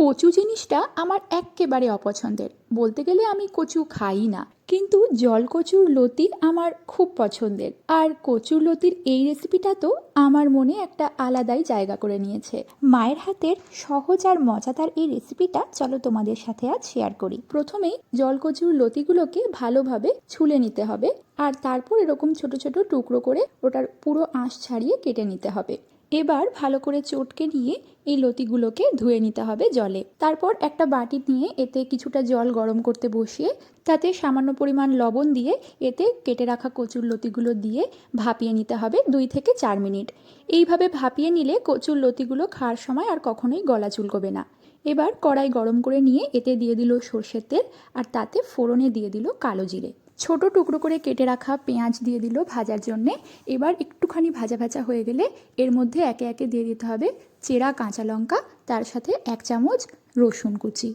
কচু জিনিসটা আমার এক্কেবারে অপছন্দের। বলতে গেলে আমি কচু খাই না। কিন্তু জল কচুর লতি আমার খুব পছন্দের। আর কচুর লতির এই রেসিপিটা তো আমার মনে একটা আলাদাই জায়গা করে নিয়েছে। মায়ের হাতের সহজ আর মজাদার এই রেসিপিটা চলো তোমাদের সাথে আজ শেয়ার করি। প্রথমেই জল কচুর লতিগুলোকে ভালোভাবে ছুলে নিতে হবে। আর তারপর এরকম ছোট ছোট টুকরো করে ওটার পুরো আঁশ ছাড়িয়ে কেটে নিতে হবে। এবার ভালো করে চটকে নিয়ে এই লতিগুলোকে ধুয়ে নিতে হবে জলে। তারপর একটা বাটি নিয়ে এতে কিছুটা জল গরম করতে বসিয়ে, তাতে সামান্য পরিমাণ লবণ দিয়ে এতে কেটে রাখা কচুর লতিগুলো দিয়ে ভাপিয়ে নিতে হবে দুই থেকে চার মিনিট। এইভাবে ভাপিয়ে নিলে কচুর লতিগুলো খাওয়ার সময় আর কখনোই গলা চুলকবে না। এবার কড়াই গরম করে নিয়ে এতে দিয়ে দিল সর্ষের তেল আর তাতে ফোড়নে দিয়ে দিল কালো জিরে। ছোট টুকরো করে কেটে রাখা পেঁয়াজ দিয়ে দিল ভাজার জন্যে। এবার একটুখানি ভাজা ভাজা হয়ে গেলে এর মধ্যে একে একে দিয়ে দিতে হবে চেরা কাঁচা লঙ্কা, তার সাথে এক চামচ রসুন কুচি।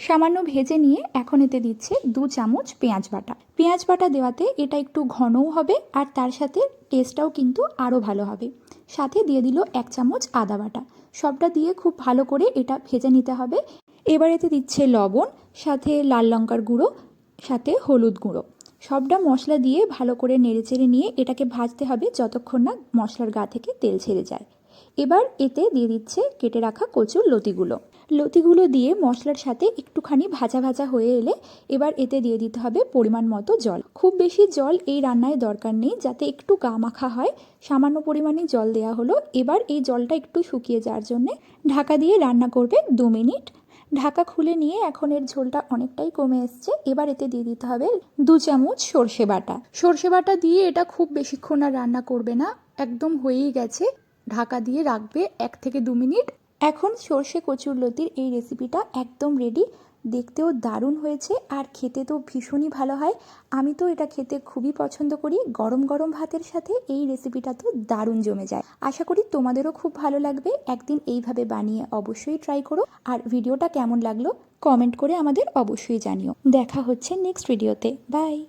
সামান্য ভেজে নিয়ে এখন এতে দিচ্ছে দু চামচ পেঁয়াজ বাটা। পেঁয়াজ বাটা দেওয়াতে এটা একটু ঘনও হবে আর তার সাথে টেস্টটাও কিন্তু আরও ভালো হবে। সাথে দিয়ে দিল এক চামচ আদা বাটা। সবটা দিয়ে খুব ভালো করে এটা ভেজে নিতে হবে। এবার এতে দিচ্ছে লবণ, সাথে লাল লঙ্কার গুঁড়ো সাথে হলুদ গুঁড়ো। সবটা মশলা দিয়ে ভালো করে নেড়েচেড়ে নিয়ে এটাকে ভাজতে হবে যতক্ষণ না মশলার গা থেকে তেল ছেড়ে যায়। এবার এতে দিয়ে দিচ্ছে কেটে রাখা কচুর লতিগুলো। লতিগুলো দিয়ে মশলার সাথে একটুখানি ভাজা ভাজা হয়ে এলে এবার এতে দিয়ে দিতে হবে পরিমাণ মতো জল। খুব বেশি জল এই রান্নায় দরকার নেই, যাতে একটু গা মাখা হয়। সামান্য পরিমাণে জল দেওয়া হলো। এবার এই জলটা একটু শুকিয়ে যাওয়ার জন্যে ঢাকা দিয়ে রান্না করবে দু মিনিট। ঢাকা খুলে নিয়ে এখন এর ঝোলটা অনেকটাই কমে এসছে। এবার এতে দিয়ে দিতে হবে দু চামচ সর্ষে বাটা। সর্ষে বাটা দিয়ে এটা খুব বেশিক্ষণ আর রান্না করবে না, একদম হয়েই গেছে। ঢাকা দিয়ে রাখবে এক থেকে দু মিনিট। এখন সর্ষে কচুর লতির এই রেসিপিটা একদম রেডি দেখতেও দারুণ হয়েছে আর খেতে তো ভীষণই ভালো হয়। আমি তো এটা খেতে খুবই পছন্দ করি। গরম গরম ভাতের সাথে এই রেসিপিটা তো দারুণ জমে যায়। আশা করি তোমাদেরও খুব ভালো লাগবে। একদিন এইভাবে বানিয়ে অবশ্যই ট্রাই করো। আর ভিডিওটা কেমন লাগল কমেন্ট করে আমাদের অবশ্যই জানিও। দেখা হচ্ছে নেক্সট ভিডিওতে বাই